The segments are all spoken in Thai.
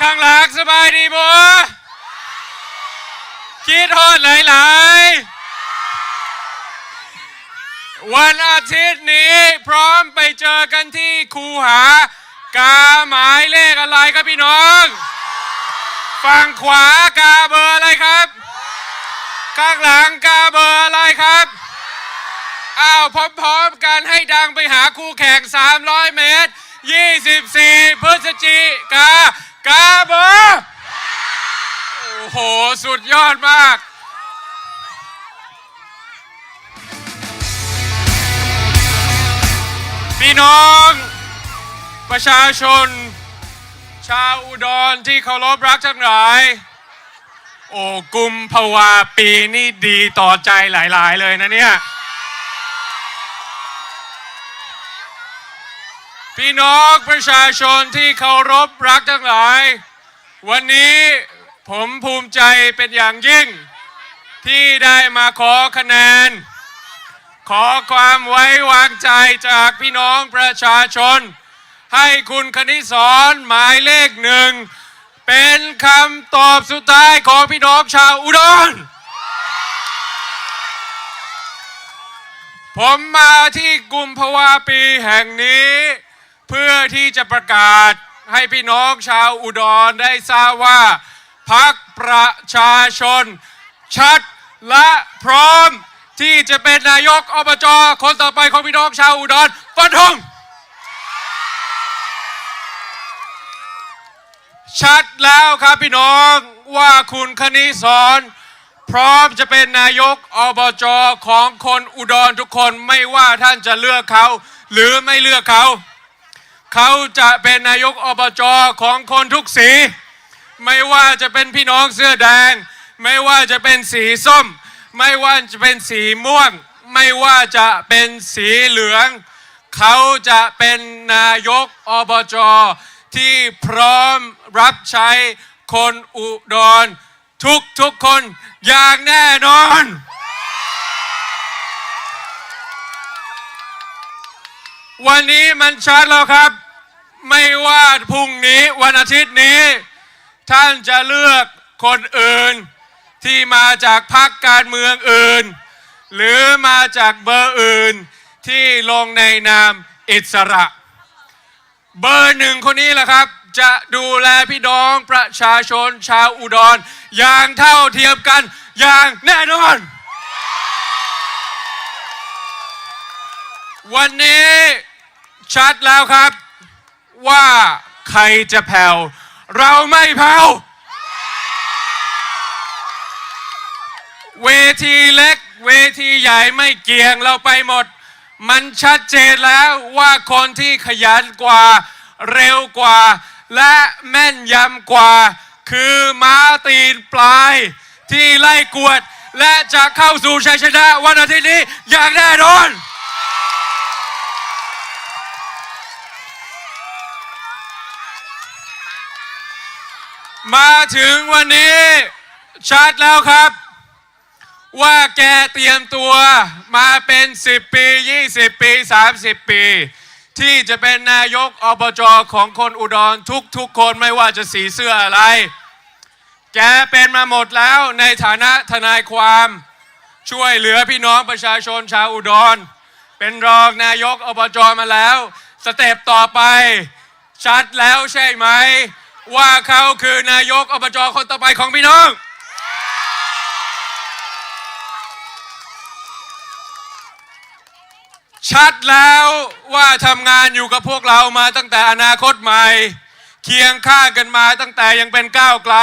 ข้างหลังสบายดีบัวคิดฮอดหลายๆ วันอาทิตย์นี้พร้อมไปเจอกันที่คูหากาหมายเลขอะไรครับพี่น้อง ฝั่งขวากาเบอร์อะไรครับ ข้างหลังกาเบอร์อะไรครับอ้าวพร้อมๆกันให้ดังไปหาคู่แข่ง 300 เมตร 24 พฤศจิกา กาเบอร์โอ้โห สุดยอดมาก พี่น้อง ประชาชน ชาวอุดรที่เคารพรักทั้งหลาย โอ้กุมภาวาปีนี่ดีต่อใจหลาย ๆ เลยนะเนี่ย พี่น้องประชาชนที่เคารพรักทั้งหลาย วันนี้ผมภูมิใจเป็นอย่างยิ่ง ที่ได้มาขอคะแนน ขอความไว้วางใจจากพี่น้องประชาชน ให้คุณคณิสรหมายเลขหนึ่ง เป็นคำตอบสุดท้ายของพี่น้องชาวอุดรผมมาที่กุมภาวาปีแห่งนี้ เพื่อที่จะประกาศให้พี่น้องชาวอุดรได้ทราบว่าพักประชาชน ชัดและพร้อมที่จะเป็นนายกอบจคนต่อไปของพี่น้องชาวอุดรฟันธงชัดแล้วครับพี่น้องว่าคุณคณิสรพร้อมจะเป็นนายกอบจของคนอุดรทุกคนไม่ว่าท่านจะเลือกเขา หรือไม่เลือกเขา เขาจะเป็นนายกอบจของคนทุกสี ไม่ว่าจะเป็นพี่น้องเสื้อแดง ไม่ว่าจะเป็นสีส้ม ไม่ว่าจะเป็นสีม่วง ไม่ว่าจะเป็นสีเหลือง เขาจะเป็นนายกอบจที่พร้อมรับใช้คนอุดรทุกทุกๆคนอย่างแน่นอน วันนี้มันชัดแล้วครับ ไม่ว่าพรุ่งนี้วันอาทิตย์นี้ ท่านจะเลือกคนอื่น ที่มาจากพรรคการเมืองอื่น หรือมาจากเบอร์อื่นที่ลงในนามอิสระ เบอร์หนึ่งคนนี้แหละครับจะดูแลพี่น้องประชาชนชาวอุดร อย่างเท่าเทียมกันอย่างแน่นอน วันนี้ชัดแล้วครับ ว่าใครจะแผ่วเราไม่แผ่วเวทีเล็ก เวทีใหญ่ไม่เกี่ยงเราไปหมด มันชัดเจนแล้วว่าคนที่ขยันกว่าเร็วกว่า และแม่นยำกว่า คือม้าตีนปลาย ที่ไล่กวด และจะเข้าสู่ชัยชนะวันอาทิตย์นี้อย่างแน่นอน มาถึงวันนี้ชัดแล้วครับ ว่าแกเตรียมตัวมาเป็น 10 ปี 20 ปี 30 ปี ที่จะเป็นนายกอบจของคนอุดรทุกๆคนไม่ว่าจะสีเสื้ออะไร แกเป็นมาหมดแล้วในฐานะทนายความช่วยเหลือพี่น้องประชาชนชาวอุดร เป็นรองนายกอบจมาแล้ว สเต็ปต่อไป ชัดแล้วใช่ไหม ว่าเขาคือนายกอบจคนต่อไปของพี่น้อง ชัดแล้วว่าทำงานอยู่กับพวกเรามาตั้งแต่อนาคตใหม่ เคียงข้างกันมาตั้งแต่ยังเป็นก้าวไกล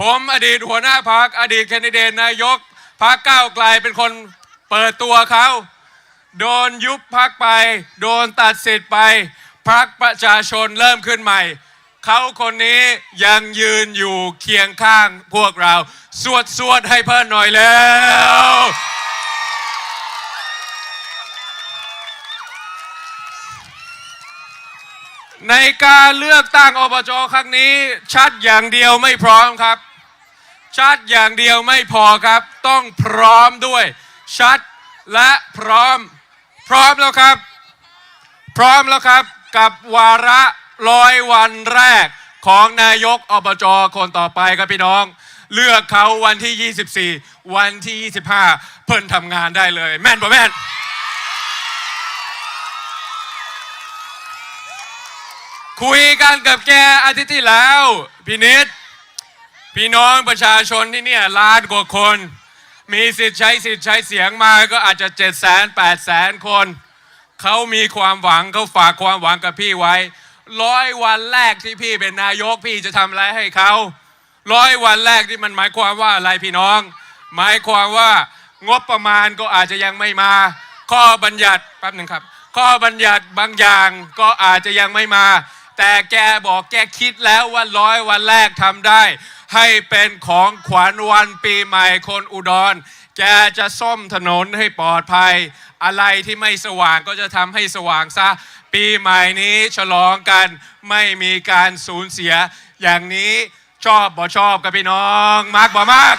ผมอดีตหัวหน้าพักอดีตแคนดิเดตนายกพักก้าวไกลเป็นคนเปิดตัวเขาโดนยุบพักไป โดนตัดสิทธิ์ไปพักประชาชนเริ่มขึ้นใหม่ เขาคนนี้ยังยืนอยู่เคียงข้างพวกเรา สวดสวดให้เพิ่นหน่อยแล้ว ในการเลือกตั้งอบจครั้งนี้ ชัดอย่างเดียวไม่พร้อมครับ ชัดอย่างเดียวไม่พอครับ ต้องพร้อมด้วย ชัดและพร้อม พร้อมแล้วครับ พร้อมแล้วครับกับวาระ ร้อยวันแรกของนายกอบจคนต่อไปครับพี่น้อง เลือกเขาวันที่ 24 วันที่ 25 เพิ่นทำงานได้เลย แม่นป่ะแม่นคุยกันกับแกอาทิตย์ที่แล้วพี่นิดพี่น้องประชาชนที่เนี่ยล้านกว่าคน มีสิทธิ์ใช้สิทธิ์ใช้เสียงมาก็อาจจะ7 0 0 0 0 0 8 0 0 0คน เขามีความหวังเขาฝากความหวังกับพี่ไว้ ร้อยวันแรกที่พี่เป็นนายกพี่จะทำอะไรให้เขาร้อยวันแรกที่มันหมายความว่าอะไรพี่น้อง หมายความว่างบประมาณก็อาจจะยังไม่มา ข้อบัญญัติแป๊บหนึ่งครับ ข้อบัญญัติบางอย่างก็อาจจะยังไม่มา แต่แกบอกแกคิดแล้วว่าร้อยวันแรกทำได้ ให้เป็นของขวัญวันปีใหม่คนอุดร แกจะซ่อมถนนให้ปลอดภัย อะไรที่ไม่สว่างก็จะทำให้สว่างซะ ปีใหม่นี้ฉลองกันไม่มีการสูญเสีย อย่างนี้ชอบบ่ชอบกับพี่น้องมากบ่มาก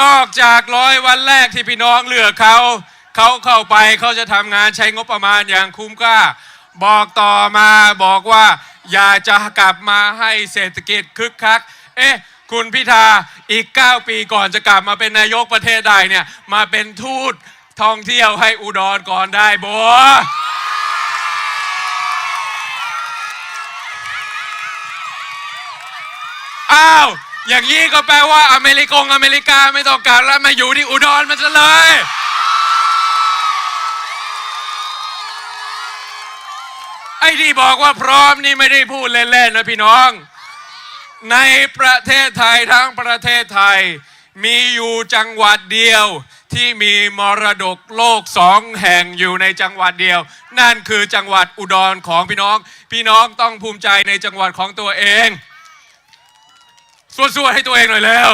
นอกจากร้อยวันแรกที่พี่น้องเลือกเขา เขาเข้าไปเขาจะทำงานใช้งบประมาณอย่างคุ้มค่า บอกต่อมาบอกว่า อยากจะกลับมาให้เศรษฐกิจคึกคัก เอ๊ะ คุณพิธาอีก 9 ปีก่อนจะกลับมาเป็นนายกประเทศได้เนี่ย มาเป็นทูตท่องเที่ยวให้อุดรก่อนได้บัวอ้าว อย่างนี้ก็แปลว่าอเมริกงอเมริกาไม่ต้องการแล้วมาอยู่ที่อุดรมันจะเลยไอ้ที่บอกว่าพร้อมนี่ไม่ได้พูดเล่นๆนะพี่น้อง ในประเทศไทยทั้งประเทศไทย มีอยู่จังหวัดเดียว ที่มีมรดกโลกสองแห่งอยู่ในจังหวัดเดียว นั่นคือจังหวัดอุดรของพี่น้อง พี่น้องต้องภูมิใจในจังหวัดของตัวเองสวดๆให้ตัวเองหน่อยแล้ว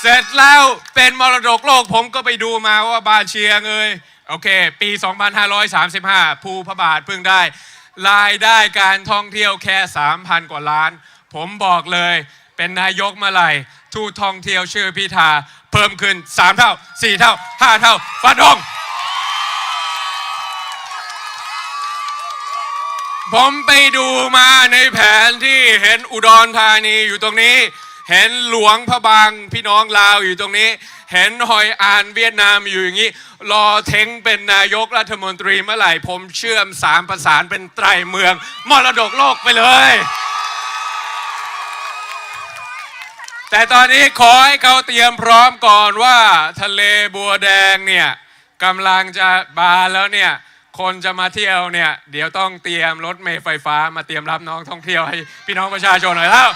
เสร็จแล้วเป็นมรดกโลกผมก็ไปดูมาว่าบ้านเชียงเอยโอเค ปี 2535 ภูพระบาทเพิ่งได้ รายได้การท่องเที่ยวแค่ 3,000 กว่าล้าน ผมบอกเลยเป็นนายกเมื่อไหร่ทูตท่องเที่ยวชื่อพิธา เพิ่มขึ้น 3 เท่า 4 เท่า 5 เท่าฟันองผมไปดูมาในแผนที่เห็นอุดรธานีอยู่ตรงนี้ เห็นหลวงพระบางพี่น้องลาวอยู่ตรงนี้ เห็นหอยอานเวียดนามอยู่อย่างนี้ รอเทงเป็นนายกรัฐมนตรีเมื่อไหร่ผมเชื่อมสามประสานเป็นไตรเมือง มรดกโลกไปเลย แต่ตอนนี้ขอให้เขาเตรียมพร้อมก่อนว่าทะเลบัวแดงเนี่ยกำลังจะบานแล้วเนี่ยคนจะมาเที่ยวเนี่ย เดี๋ยวต้องเตรียมรถเมล์ไฟฟ้ามาเตรียมรับน้องท่องเที่ยวให้พี่น้องประชาชนหน่อยแล้ว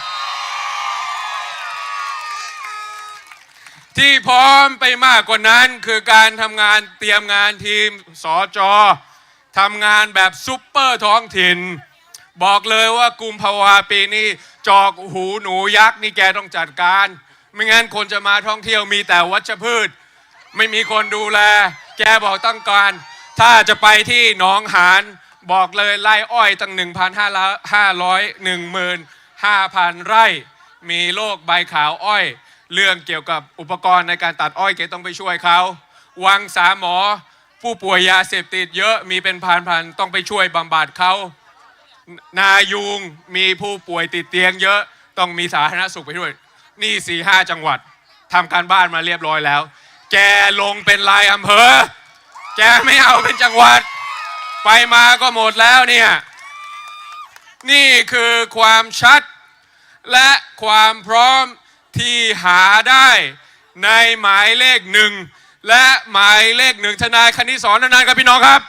ที่พร้อมไปมากกว่านั้นคือการทำงานเตรียมงานทีมสอจอทำงานแบบซุปเปอร์ท้องถิ่น บอกเลยว่ากุมภาวาปีนี้จอกหูหนูยักษ์นี่แกต้องจัดการ ไม่งั้นคนจะมาท่องเที่ยวมีแต่วัชพืช ไม่มีคนดูแล แกบอกต้องการ ถ้าจะไปที่หนองหานบอกเลยไร่อ้อยตั้ง 1,500 15,000ไร่ มีโรคใบขาวอ้อย เรื่องเกี่ยวกับอุปกรณ์ในการตัดอ้อยแกต้องไปช่วยเขาวังสามหมอผู้ป่วยยาเสพติดเยอะมีเป็นพันๆต้องไปช่วยบำบัดเขานายุงมีผู้ป่วยติดเตียงเยอะต้องมีสาธารณสุขไปด้วย นี่สี่ห้าจังหวัดทำการบ้านมาเรียบร้อยแล้ว แกลงเป็นรายอำเภอ แกไม่เอาเป็นจังหวัด ไปมาก็หมดแล้วเนี่ย นี่คือความชัดและความพร้อม ที่หาได้ในหมายเลขหนึ่งและหมายเลขหนึ่งทนายคณิสอนนานๆครับพี่น้องครับ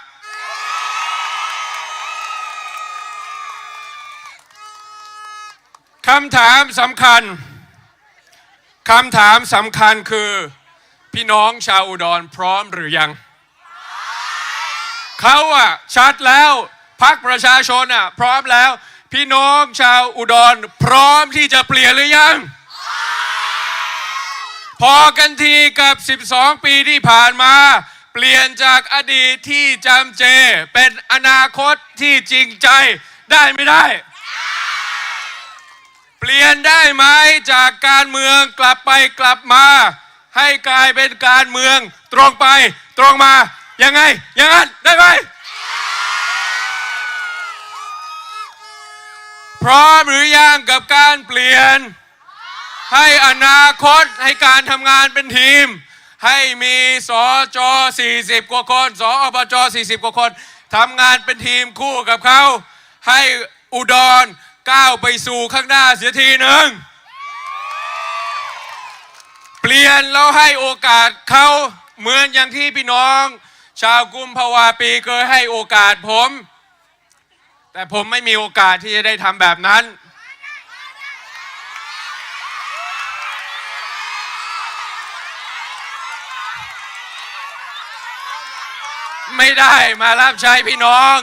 คำถามสำคัญ คำถามสำคัญคือ พี่น้องชาวอุดรพร้อมหรือยัง เขาอะชัดแล้วพักประชาชนอะพร้อมแล้ว พี่น้องชาวอุดรพร้อมที่จะเปลี่ยนหรือยัง พอกันทีกับ 12 ปีที่ผ่านมา เปลี่ยนจากอดีตที่จำเจ เป็นอนาคตที่จริงใจได้ไม่ได้ เปลี่ยนได้ไหมจากการเมืองกลับไปกลับมา ให้กลายเป็นการเมืองตรงไปตรงมา ยังไง อย่างนั้นได้ไหมพร้อมหรือยังกับการเปลี่ยน ให้อนาคตให้การทำงานเป็นทีม ให้มีสอจอ40 กว่าคนสออบจ40 กว่าคนทำงานเป็นทีมคู่กับเขา ให้อุดรก้าวไปสู่ข้างหน้าเสียทีหนึ่งเปลี่ยนแล้วให้โอกาสเขาเหมือนอย่างที่พี่น้อง ชาวกุมภาวาปีเคยให้โอกาสผม แต่ผมไม่มีโอกาสที่จะได้ทำแบบนั้น ไม่ได้มารับใช้พี่น้อง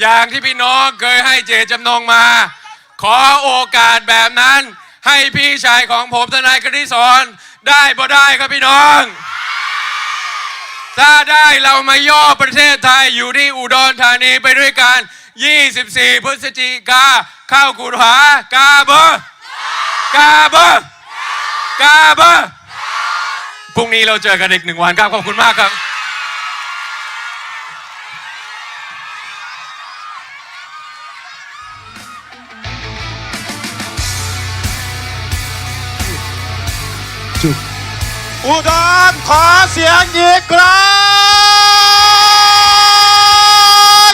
อย่างที่พี่น้องเคยให้เจตจำนงมา ขอโอกาสแบบนั้น ให้พี่ชายของผมทนายกฤษรได้บ่ได้ครับพี่น้อง ถ้าได้เรามาย่อประเทศไทยอยู่ที่อุดรธานีไปด้วยกัน 24 พฤศจิกาเข้ากุหากาเบอร์กาเบอร์กาเบอร์พรุ่งนี้เราเจอกันอีกหนึ่งวันครับ ขอบคุณมากครับ อุดรขอเสียงอีกครั้ง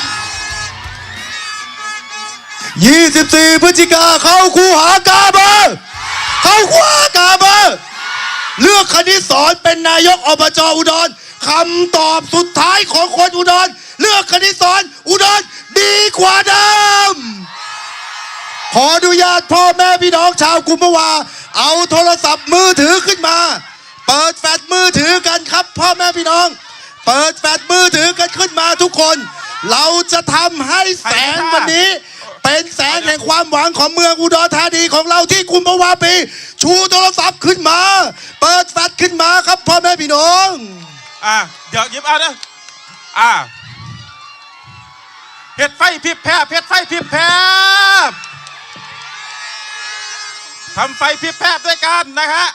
24 พฤศจิกาเข้าคูหากาเบอร์เข้าคูหากาเบอร์เลือกคณิตสอนเป็นนายกอบจอุดรคำตอบสุดท้ายของคนอุดรเลือกคณิตสอนอุดรดีกว่าเดิมขออนุญาตพ่อแม่พี่น้องชาวกุมภาวา เอาโทรศัพท์มือถือขึ้นมา เปิดแฟลชมือถือกันครับ พ่อแม่พี่น้อง เปิดแฟลชมือถือกันขึ้นมาทุกคน เราจะทำให้แสงวันนี้ เป็นแสงแห่งความหวังของเมืองอุดรธานีของเราที่กุมภาวาปี ชูโทรศัพท์ขึ้นมา เปิดแฟลชขึ้นมาครับพ่อแม่พี่น้อง อะเดี๋ยวหยิบเอานะอะเห็ดไฟพิบแพรบเห็ดไฟพิบแพบ ทำไฟพิบแพรบด้วยกันนะฮะ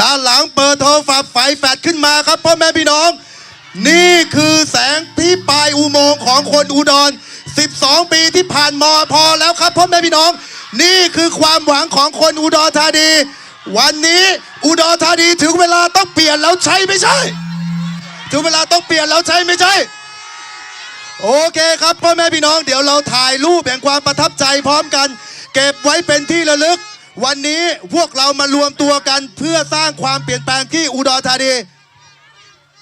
ด้านหลังเปิดโทรศัพท์ไฟแฟลชขึ้นมาครับพ่อแม่พี่น้อง นี่คือแสงที่ปลายอุโมงค์ของคนอุดร 12 ปีที่ผ่านมาพอแล้วครับพ่อแม่พี่น้อง นี่คือความหวังของคนอุดรธานี วันนี้อุดรธานีถึงเวลาต้องเปลี่ยนแล้วใช่ไม่ใช่ ถึงเวลาต้องเปลี่ยนแล้วใช่ไม่ใช่ โอเคครับพ่อแม่พี่น้องเดี๋ยวเราถ่ายรูปแห่งความประทับใจพร้อมกัน เก็บไว้เป็นที่ระลึก วันนี้พวกเรามารวมตัวกันเพื่อสร้างความเปลี่ยนแปลงที่อุดรธานี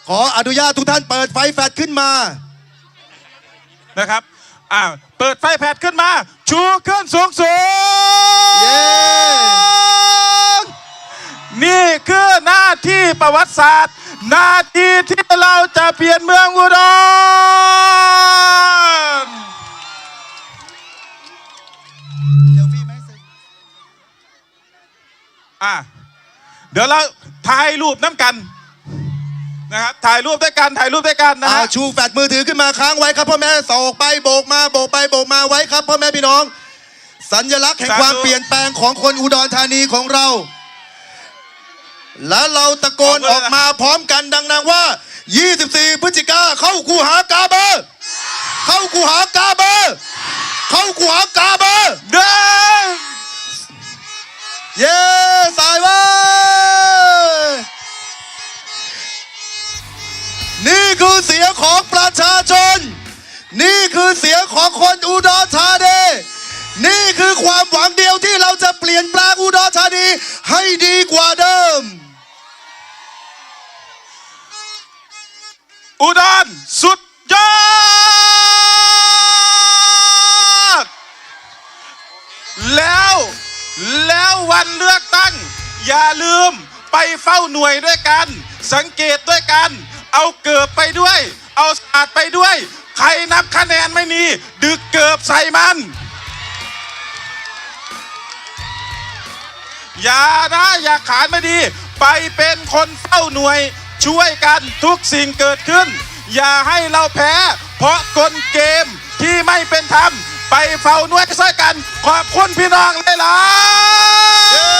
ขออนุญาตทุกท่านเปิดไฟแฟลชขึ้นมา นะครับอ่าเปิดไฟแพดขึ้นมา ชูขึ้นสูงสูง เย้ นี่คือหน้าที่ประวัติศาสตร์ หน้าที่ที่เราจะเปลี่ยนเมืองอุดร อะเดี๋ยวเราถ่ายรูปน้ำกันนะครับถ่ายรูปด้วยกันถ่ายรูปด้วยกันนะอ่าฮะชูแฟลชมือถือขึ้นมาค้างไว้ครับพ่อแม่ส่งไปโบกมาโบกไปโบกมาไว้ครับพ่อแม่พี่น้อง สัญลักษณ์แห่งความเปลี่ยนแปลงของคนอุดรธานีของเรา แล้วเราตะโกนออกมาพร้อมกันดังๆว่า 24 พฤศจิกาเข้าคูหากาเบอร์เข้าคูหากาเบอร์เข้าคูหากาเบอร์ เดิน เย้สายไว้นี่คือเสียงของประชาชน นี่คือเสียงของคนอุดรธานีนี่คือความหวังเดียวที่เราจะเปลี่ยนแปลงอุดรธานีให้ดีกว่าเดิม อุดรสุด วันเลือกตั้ง อย่าลืมไปเฝ้าหน่วยด้วยกัน สังเกตด้วยกัน เอาเกือบไปด้วย เอาศาสตร์ไปด้วย ใครนับคะแนนไม่มีดึกเกือบใส่มัน อย่านะอย่าขานไม่ดี ไปเป็นคนเฝ้าหน่วย ช่วยกันทุกสิ่งเกิดขึ้น อย่าให้เราแพ้ เพราะกลเกมที่ไม่เป็นธรรม ไปเฝ้าหน่วยช่วยกัน ขอบคุณพี่น้องหลายๆ